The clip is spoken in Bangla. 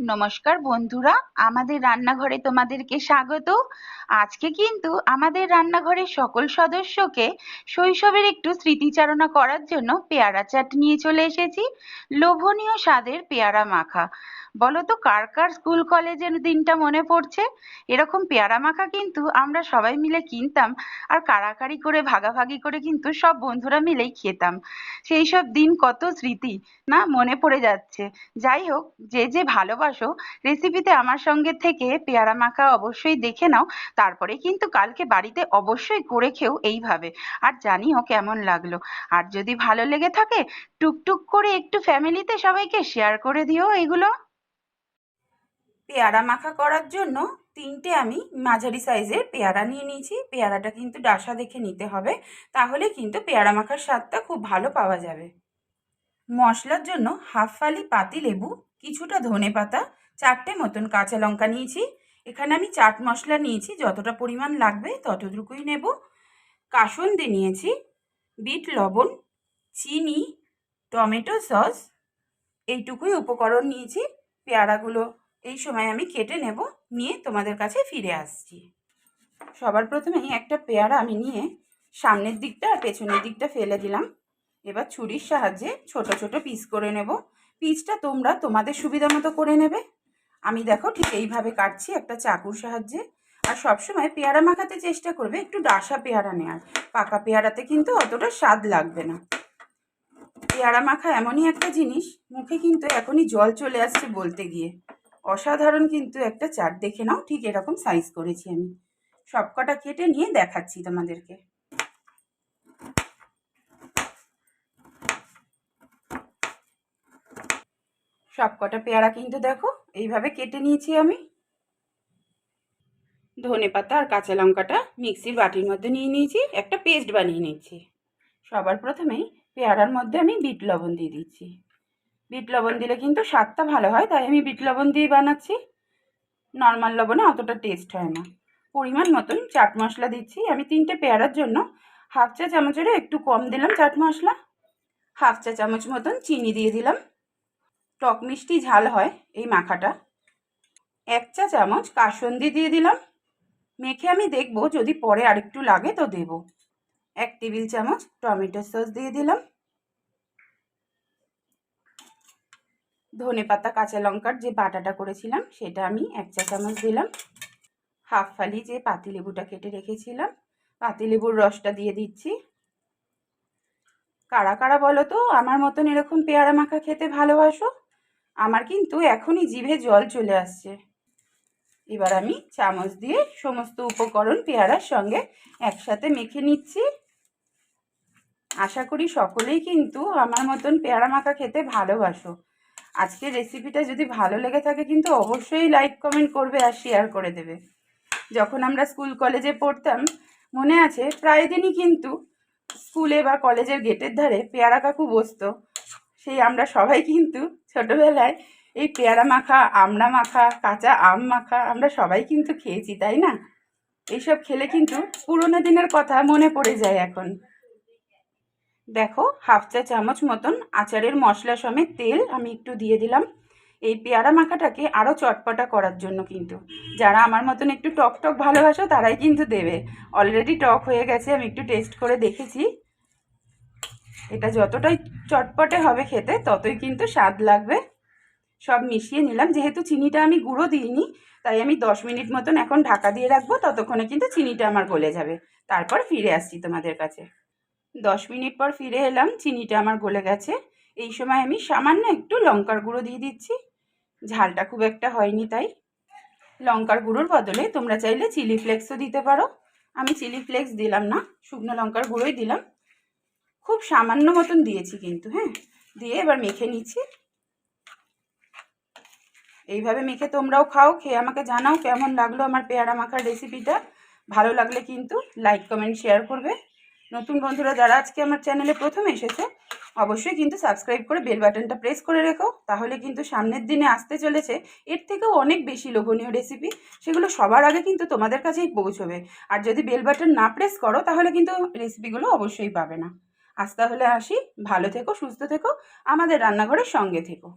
নমস্কার বন্ধুরা, আমাদের রান্নাঘরে তোমাদেরকে স্বাগত। আজকে কিন্তু আমাদের রান্নাঘরের সকল সদস্যকে শৈশবের একটু স্মৃতিচারণা করার জন্য পেয়ারা চাট নিয়ে চলে এসেছি। লোভনীয় স্বাদের পেয়ারা মাখা। বলো তো কার কার স্কুল কলেজের দিনটা মনে পড়ছে? এরকম পেয়ারা মাখা কিন্তু আমরা সবাই মিলে কিনতাম আর কাড়াকাড়ি করে, ভাগাভাগি করে কিন্তু সব বন্ধুরা মিলেই খেতাম। সেই সব দিন কত স্মৃতি, না? মনে পড়ে যাচ্ছে। যাই হোক, যে যে ভালোবাসো রেসিপিতে আমার সঙ্গে থেকে পেয়ারা মাখা অবশ্যই দেখে নাও। তারপরে কিন্তু কালকে বাড়িতে অবশ্যই করে খেও এইভাবে। আর জানিও কেমন লাগল। আর যদি ভালো লেগে থাকে, টুকটুক করে একটু ফ্যামিলিতে সবাইকে শেয়ার করে দিও এগুলো। পেয়ারা মাখা করার জন্য তিনটে আমি মাঝারি সাইজের পেয়ারা নিয়ে নিয়েছি। পেয়ারাটা কিন্তু ডাসা দেখে নিতে হবে, তাহলে কিন্তু পেয়ারা মাখার স্বাদটা খুব ভালো পাওয়া যাবে। মশলার জন্য হাফ ফালি পাতি লেবু, কিছুটা ধনে পাতা, চারটে মতন কাঁচা লঙ্কা নিয়েছি। এখানে আমি চাট মশলা নিয়েছি, যতটা পরিমাণ লাগবে ততটুকুই নেব। কাসুন্দি নিয়েছি, বিট লবণ, চিনি, টমেটো সস, এইটুকুই উপকরণ নিয়েছি। পেয়ারাগুলো এই সময় আমি কেটে নেব, নিয়ে তোমাদের কাছে ফিরে আসছি। সবার প্রথমেই একটা পেয়ারা আমি নিয়ে সামনের দিকটা আর পেছনের দিকটা ফেলে দিলাম। এবার ছুরির সাহায্যে ছোট ছোট পিস করে নেব। পিসটা তোমরা তোমাদের সুবিধা মতো করে নেবে। আমি দেখো ঠিক এইভাবে কাটছি একটা চাকুর সাহায্যে। আর সবসময় পেয়ারা মাখাতে চেষ্টা করবে, একটু ডাসা পেয়ারা নেওয়ার পাকা পেয়ারাতে কিন্তু অতটা স্বাদ লাগবে না। পেয়ারা মাখা এমনই একটা জিনিস, মুখে কিন্তু এখনই জল চলে আসছে বলতে গিয়ে। অসাধারণ কিন্তু একটা চাট দেখে নাও, ঠিক এরকম সাইজ করেছি আমি। সবকটা কেটে নিয়ে দেখাচ্ছি তোমাদেরকে। সবকটা পেয়ারা কিন্তু দেখো, এইভাবে কেটে নিয়েছি আমি। ধনে পাতা আর কাঁচা লঙ্কাটা মিক্সির বাটির মধ্যে নিয়ে নিয়েছি, একটা পেস্ট বানিয়ে নিচ্ছি। সবার প্রথমেই পেয়ারার মধ্যে আমি বিট লবণ দিয়ে দিচ্ছি। বিট লবণ দিলে কিন্তু স্বাদটা ভালো হয়, তাই আমি বিট লবণ দিয়ে বানাচ্ছি। নর্মাল লবণে অতটা টেস্ট হয় না। পরিমাণ মতন চাট মশলা দিচ্ছি। আমি তিনটে পেয়ারার জন্য হাফ চা চামচেরও একটু কম দিলাম চাট মশলা। হাফ চা চামচ মতন চিনি দিয়ে দিলাম। টক মিষ্টি ঝাল হয় এই মাখাটা। এক চা চামচ কাসন্দি দিয়ে দিলাম। মেখে আমি দেখব, যদি পরে আরেকটু লাগে তো দেব। এক টেবিল চামচ টমেটো সস দিয়ে দিলাম। ধনে পাতা, কাঁচা লঙ্কার যে বাটাটা করেছিলাম, সেটা আমি এক চা চামচ দিলাম। হাফ ফালি যে পাতিলেবুটা কেটে রেখেছিলাম, পাতিলেবুর রসটা দিয়ে দিচ্ছি। কারা কারা বলো তো, আমার মতন এরকম পেয়ারা মাখা খেতে ভালোবাসো? আমার কিন্তু এখনই জিভে জল চলে আসছে। এবার আমি চামচ দিয়ে সমস্ত উপকরণ পেয়ারার সঙ্গে একসাথে মেখে নিচ্ছি। আশা করি সকলেই কিন্তু আমার মতন পেয়ারা মাখা খেতে ভালোবাসো। আজকের রেসিপিটা যদি ভালো লেগে থাকে কিন্তু অবশ্যই লাইক কমেন্ট করবে আর শেয়ার করে দেবে। যখন আমরা স্কুল কলেজে পড়তাম, মনে আছে প্রায় দিনই কিন্তু স্কুলে বা কলেজের গেটের ধারে পেয়ারা কাকু বসতো। সেই আমরা সবাই কিন্তু ছোটোবেলায় এই পেয়ারা মাখা, আমড়া মাখা, কাঁচা আম মাখা আমরা সবাই কিন্তু খেয়েছি, তাই না? এইসব খেলে কিন্তু পুরোনো দিনের কথা মনে পড়ে যায় এখন। দেখো, হাফ চা চামচ মতন আচারের মশলা সমেত তেল আমি একটু দিয়ে দিলাম। এই পেয়ারা মাখাটাকে আরও চটপটা করার জন্য কিন্তু। যারা আমার মতন একটু টক টক ভালোবাসো, তারাই কিন্তু দেবে। অলরেডি টক হয়ে গেছে, আমি একটু টেস্ট করে দেখেছি। এটা যতটাই চটপটে হবে খেতে, ততই কিন্তু স্বাদ লাগবে। সব মিশিয়ে নিলাম। যেহেতু চিনিটা আমি গুঁড়ো দিইনি, তাই আমি দশ মিনিট মতন এখন ঢাকা দিয়ে রাখব, ততক্ষণে কিন্তু চিনিটা আমার গলে যাবে। তারপর ফিরে আসছি তোমাদের কাছে। দশ মিনিট পর ফিরে এলাম, চিনিটা আমার গলে গেছে। এই সময় আমি সামান্য একটু লঙ্কার গুঁড়ো দিয়ে দিচ্ছি। ঝালটা খুব একটা হয়নি তাই। লঙ্কার গুঁড়োর বদলে তোমরা চাইলে চিলি ফ্লেক্সও দিতে পারো। আমি চিলি ফ্লেক্স দিলাম না, শুকনো লঙ্কার গুঁড়োই দিলাম। খুব সামান্য মতন দিয়েছি কিন্তু হ্যাঁ? দিয়ে এবার মেখে নিচ্ছি। এইভাবে মেখে তোমরাও খাও, খেয়ে আমাকে জানাও কেমন লাগল আমার পেয়ারা মাখার রেসিপিটা ভালো লাগলে কিন্তু লাইক কমেন্ট শেয়ার করবে। নতুন বন্ধুরা, যারা আজকে আমার চ্যানেলে প্রথম এসেছে, অবশ্যই কিন্তু সাবস্ক্রাইব করে বেল বাটনটা প্রেস করে রেখো। তাহলে কিন্তু সামনের দিনে আসতে চলেছে, এর থেকেও অনেক বেশি লোভনীয় রেসিপি সেগুলো সবার আগে কিন্তু তোমাদের কাছেই পৌঁছবে। আর যদি বেল বাটন না প্রেস করো, তাহলে কিন্তু রেসিপিগুলো অবশ্যই পাবে না। আজ তাহলে আসি। ভালো থেকো, সুস্থ থেকো। আমাদের রান্নাঘরের সঙ্গে থেকো।